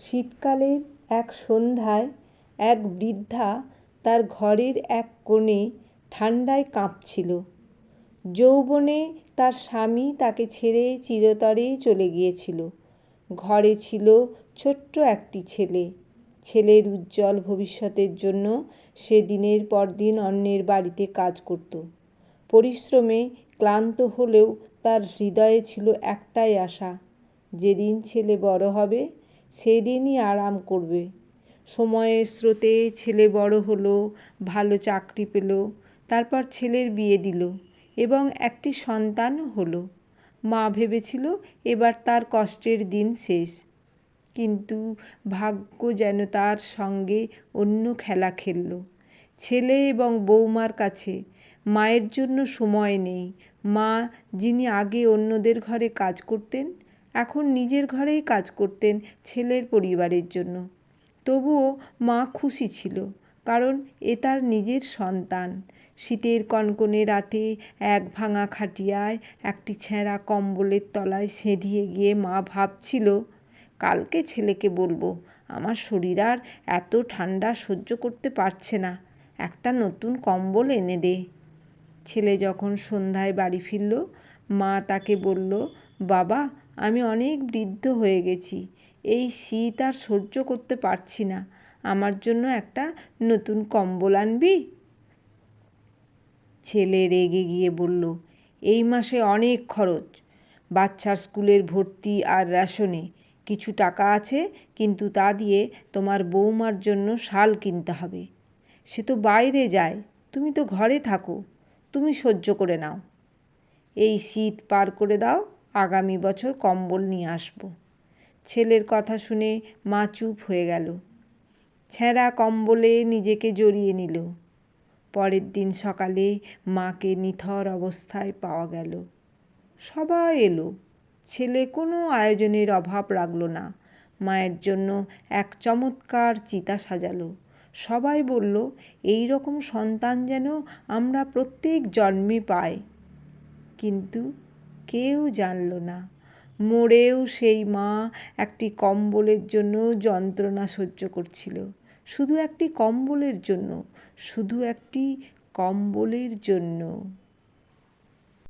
শীতকালের এক সন্ধ্যায় এক বৃদ্ধা তার ঘরের এক কোণে ঠান্ডায় কাঁপছিল। যৌবনে তার স্বামী তাকে ছেড়ে চিরতরে চলে গিয়েছিল। ঘরে ছিল ছোট্ট একটি ছেলে। ছেলের উজ্জ্বল ভবিষ্যতের জন্য সে দিনের পর দিন অন্যের বাড়িতে কাজ করত। পরিশ্রমে ক্লান্ত হলেও তার হৃদয়ে ছিল একটাই আশা, যেদিন ছেলে বড় হবে সেদিনই আরাম করবে। সময়ের স্রোতে ছেলে বড় হলো, ভালো চাকরি পেল, তারপর ছেলের বিয়ে দিল এবং একটি সন্তান হলো। মা ভেবেছিল এবার তার কষ্টের দিন শেষ। কিন্তু ভাগ্য যেন তার সঙ্গে অন্য খেলা খেলল। ছেলে এবং বৌমার কাছে মায়ের জন্য সময় নেই। মা, যিনি আগে অন্যদের ঘরে কাজ করতেন এখন নিজের ঘরেই কাজ করতেন ছেলের পরিবারের জন্য। তবুও মা খুশি ছিল, কারণ এ তার নিজের সন্তান। শীতের কনকনে রাতে এক ভাঙা খাটিয়ায় একটি ছেঁড়া কম্বলের তলায় সেঁধিয়ে গিয়ে মা ভাবছিল, কালকে ছেলেকে বলব, আমার শরীর আর এত ঠান্ডা সহ্য করতে পারছে না, একটা নতুন কম্বল এনে দে। ছেলে যখন সন্ধ্যায় বাড়ি ফিরল মা তাকে বলল, বাবা, আমি অনেক বৃদ্ধ হয়ে গেছি। এই শীত আর সহ্য করতে পারছি না। আমার জন্য একটা নতুন কম্বল আনবি? ছেলে রেগে গিয়ে বলল, এই মাসে অনেক খরচ। বাচ্চার স্কুলের ভর্তি আর রেশনে কিছু টাকা আছে, কিন্তু তা দিয়ে তোমার বৌমার জন্য শাল কিনতে হবে। সে তো বাইরে যায়। তুমি তো ঘরে থাকো। তুমি সহ্য করে নাও। এই শীত পার করে দাও, আগামী বছর কম্বল নিয়ে আসব। ছেলের কথা শুনে মা চুপ হয়ে গেল। ছেঁড়া কম্বলে নিজেকে জড়িয়ে নিল। পরের দিন সকালে মাকে নিথর অবস্থায় পাওয়া গেল। সবাই এলো। ছেলে কোনো আয়োজনের অভাব রাখল না। মায়ের জন্য এক চমৎকার চিতা সাজালো। সবাই বলল এই রকম সন্তান যেন আমরা প্রত্যেক জন্মে পাই। কিন্তু কেউ জানল না। মোড়েও সেই মা একটি কম্বলের জন্য যন্ত্রণা সহ্য করছিল। শুধু একটি কম্বলের জন্য, শুধু একটি কম্বলের জন্য।